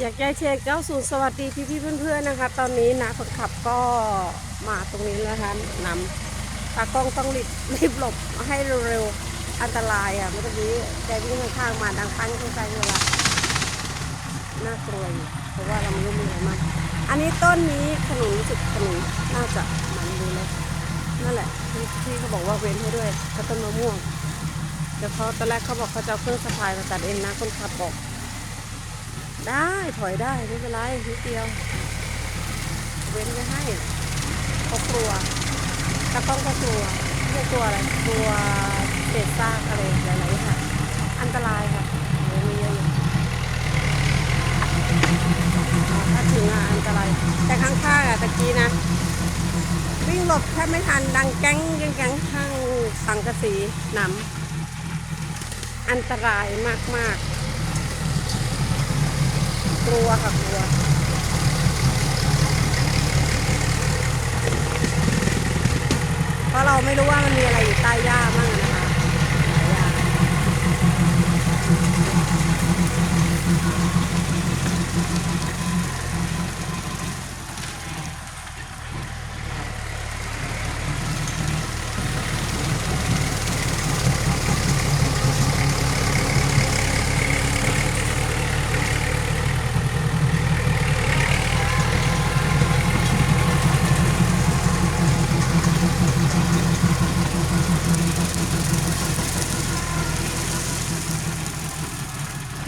อยากยายเชนเก้าศูนย์สวัสดีพี่พี่เพื่อนๆนะคะ ตอนนี้นะคนขับก็มาตรงนี้แล้วคะนำตากล้องต้องรีบรีบหลบให้เร็วๆอันตรายอะเมื่อกี้แกวิ่งข้างมาดังปั้งข้างๆเวลาน่ากลัวเพราะว่าเราไม่รู้มีอะไรมากอันนี้ต้นนี้ขนุนรู้สึกขนุนน่าจะมันดูเลยนั่นแหละที่ที่เขาบอกว่าเว้นให้ด้วยก็ต้นมะม่วงเดี๋ยวเขาตอนแรกเขาบอกเขาจะเอาเครื่องสะพายมาตัดเองนะคนขับบอก ได้ถอยได้ไม่เป็นไรนิดเดียว เว้นไว้ให้เขากลัวตะก้องก็กลัวไม่กลัวอะไรกลัวเศษซากอะไรหลายๆอย่างอันตรายค่ะเดี๋ยวมีเยอะอยู่ถ้าถึงอะอันตรายแต่ข้างๆอะตะกี้นะ วิ่งหลบแทบไม่ทันดังแก๊งแก๊งแก๊งข้างสังกะสีหนำอันตรายมากๆ กลัวค่ะกลัวเพราะเราไม่รู้ว่ามันมีอะไรอยู่ใต้หญ้ามั่งนะคะหญ้า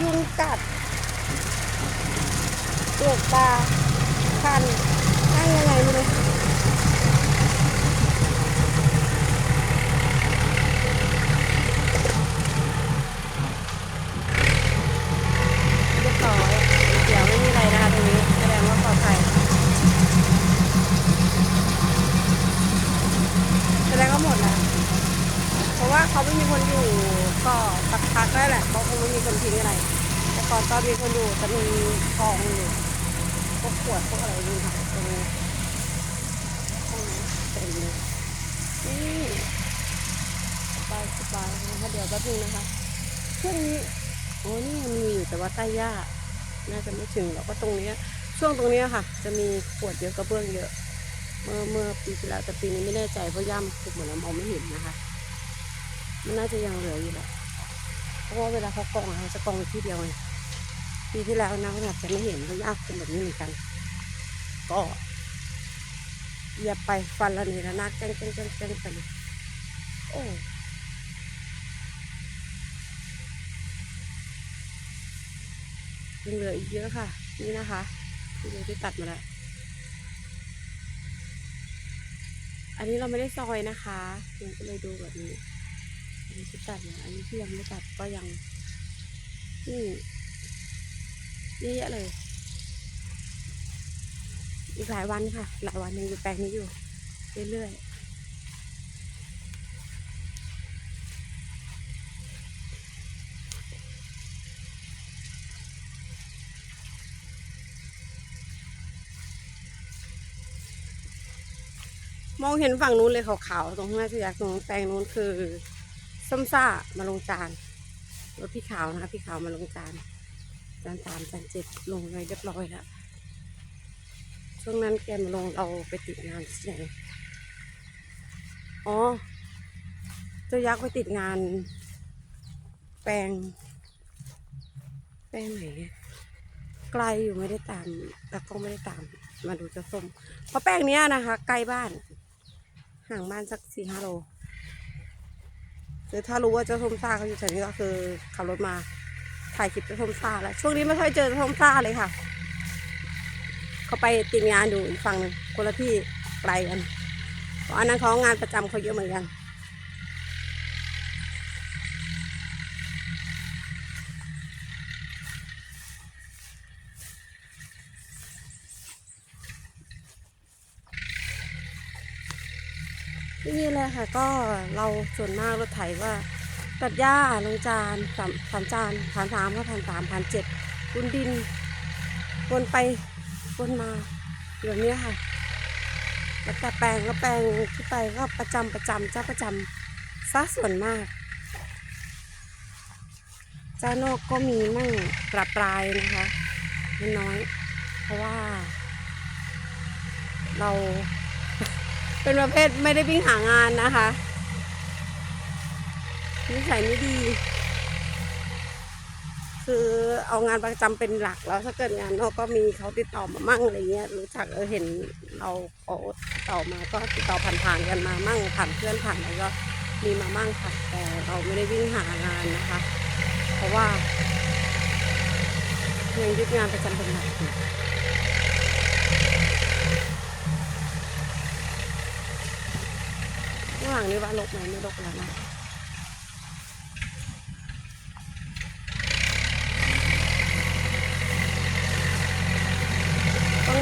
ยุงกัดปวดตาคันนั่งยังไงไม่รู้เรียบร้อยเดี๋ยวไม่มีอะไรนะคะตรงนี้แสดงว่าปลอดภัยแสดงว่าหมดแล้ว เขาไม่มีคนอยู่ก็สักพักแล้แหละเขาคงไม่มีคนทิ้งอะไร แต่ก่อนตอนมีคนอยู่จะมีกองอยู่พวกขวดพวกอะไรนี่ค่ะตรงนี้เต็มเลยนี่สบายสบายนะคะเดี๋ยวแป๊บนึงนะคะช่วงนี้โอ้นี่ยังมีอยู่แต่ว่าใต้หญ้าน่าจะไม่ถึงแล้วก็ตรงเนี้ยช่วงตรงเนี้ยค่ะ จะมีขวดเยอะกระเบื้องเยอะ เมื่อเมื่อปีที่แล้วแต่ปีนี้ไม่แน่ใจเพราะย่ำถูกเหมดแล้วมองไม่เห็นนะคะ มันน่าจะยังเหลืออยู่แหละเพราะว่าเวลาเขากองเขาจะกองไว้ที่เดียวไงปีที่แล้วนะขนาดจะไม่เห็นเขายากเป็นแบบนี้เหมือนกัน ก็อย่าไปฟันละนี่ละนาดแกล้งแกล้งแกล้งแกล้งไปเลยโอ้ยังเหลืออีกเยอะค่ะ นี่นะคะที่เดียวที่ตัดมาแล้ว อันนี้เราไม่ได้ซอยนะคะยังก็เลยดูแบบนี้ นนี้ที่ตัดนะอันนี้ที่ยังไม่ตัดก็ยังนี่เยอะแยะเลย อีกหลายวันค่ะ หลายวันยังอยู่แปลงนี้อยู่ เรื่อยๆมองเห็นฝั่งนู้นเลยขาวๆตรงข้างหน้าที่อยากตรงแปลงนู้นคือ ส้มซ่ามาลงจานรถพี่ขาวนะคะพี่ขาวมาลงจานจานสามจานเจ็ดลงไปเรียบร้อยแล้วช่วงนั้นแกมาลงเราไปติดงานที่ไหนอ๋อเจ้ายักษ์ไปติดงาน แปลง แปลงไหนไกลอยู่ไม่ได้ตามแต่ก็ไม่ได้ตาม มาดูเจ้าส้มเพราะแป้งเนี้ยนะคะ ใกล้บ้าน ห่างบ้านสักสี่ห้าโล คือถ้ารู้ว่าเจ้าส้มซ่าเขาอยู่แถวนี้ก็คือขับรถมาถ่ายคลิปเจ้าส้มซ่าแล้วช่วงนี้ไม่ค่อยเจอเจ้าส้มซ่าเลยค่ะ เขาไปติดงานอยู่อีกฝั่งหนึ่งคนละที่ไกลกันเพราะอันนั้นเขางานประจำเขาเยอะเหมือนกัน นี่เลยค่ะ ก็เราส่วนมากรถไถว่า ตัดหญ้าลงจานสามสามจานผ่านสามก็ผ่านสามผ่านเจ็ดบุนดินวนไปวนมาแบบนี้ค่ะ แล้วแต่แปลงก็แปลงที่ไปก็ประจำประจำเจ้าประจำซะส่วนมาก เจ้านอกก็มีมั่งประปรายนะคะน้อย เพราะว่า เรา เป็นประเภทไม่ได้วิ่งหางานนะคะนิสัยไม่ดี คือเอางานประจำเป็นหลักแล้วถ้าเกิดงานนอกก็มีเขาติดต่อมามั่งอะไรเงี้ยรู้จักเออเห็นเราเขาติดต่อมาก็ติดต่อผ่านๆกันมามั่งผ่านเพื่อนผ่านอะไรก็มีมามั่งค่ะแต่เราไม่ได้วิ่งหางานนะคะ เพราะว่ายังยึดงานประจำเป็นหลักอยู่ระหว่างนี้ว่าลกไหมไม่ลกแล้วนะ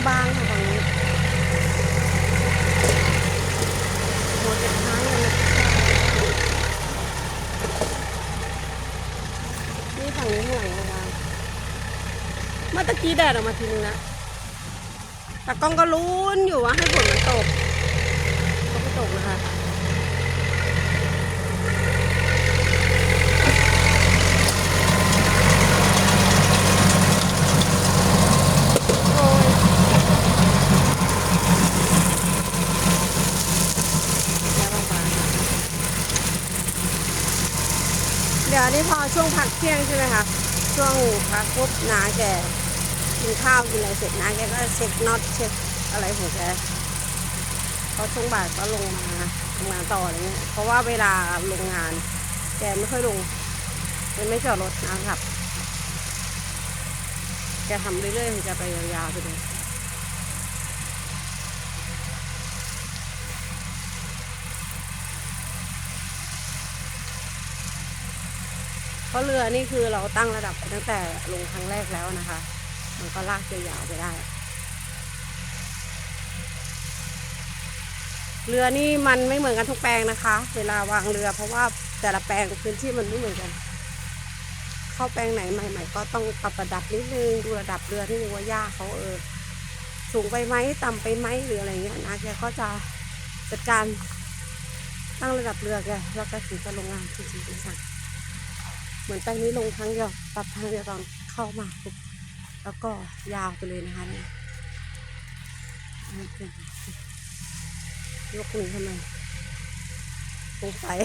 บางค่ะฝั่งนี้หัวเก็บท้ายเลยนะนี่ฝั่งนี้ห่วยนะคะเมื่อตะกี้แดดออกมาทีนึงนะแต่กล้องก็ลุ้นอยู่ว่าให้ฝนมันตกไม่ตกนะคะ โอ้ยแล้วบางๆ เดี๋ยวนี้พอช่วงพักเที่ยงใช่ไหมคะช่วงพักปุ๊บน้าแกกินข้าวกินอะไรเสร็จน้าแกก็เช็คน็อตเช็คอะไรของแกพอช่วงบ่ายก็ลงมาทำงานต่ออะไรเงี้ยเพราะว่าเวลาลงงาน แกไม่ค่อยลงแกไม่จอดรถนะครับแกทำเรื่อยๆมันจะไปยาวๆไปเลย เพราะเรือนี่คือเราตั้งระดับตั้งแต่ลงครั้งแรกแล้วนะคะ มันก็ลากยาวๆไปได้ เรือนี่มันไม่เหมือนกันทุกแปลงนะคะ เวลาวางเรือ เพราะว่าแต่ละแปลงพื้นที่มันไม่เหมือนกัน เข้าแปลงไหนใหม่ ๆ ก็ต้องปรับระดับนิดนึงดูระดับเรือที่ว่าหญ้าเขาเออสูงไปไหมต่ำไปไหมหรืออะไรเงี้ยนะแกก็จะจัดการตั้งระดับเรือแกแล้วก็ถึงจะลงงานจริงๆจังๆ เหมือนแปลงนี้ลงครั้งเดียวปรับครั้งเดียวตอนเข้ามาปุ๊บแล้วก็ยาวไปเลยนะคะเนี่ยโอยกมือทำไมสงสัย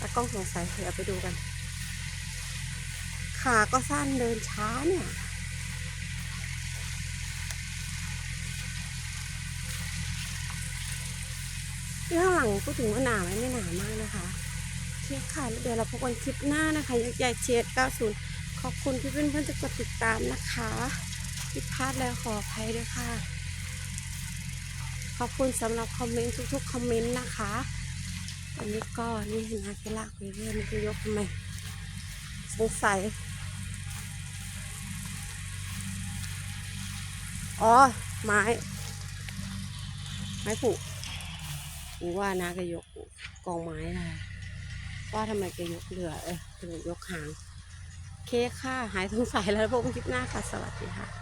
ตากล้องสงสัยเดี๋ยวไปดูกัน ขาก็สั้นเดินช้าเนี่ยที่ข้างหลังพูดถึงว่าหนาไหมไม่หนามากนะคะ เคค่ะเดี๋ยวเราพบกันคลิปหน้านะคะยักษ์ใหญ่เชียร์90 ขอบคุณที่เพื่อนๆจะกดติดตามนะคะผิดพลาดแล้วขออภัยด้วยค่ะ ขอบคุณสำหรับคอมเมนต์ทุกๆคอมเมนต์นะคะอันนี้ก็นี่เห็นนะแกลากไปเรื่อยมันจะยกทำไมสงสัยอ๋อ ไม้ ไม้ผุหรือว่านาแกยกกองไม้ได้ ว่าทำไมแกยกเรือเออยกหาง เคค่ะ หายสงสัยแล้วพบกันคลิปหน้าค่ะ สวัสดีค่ะ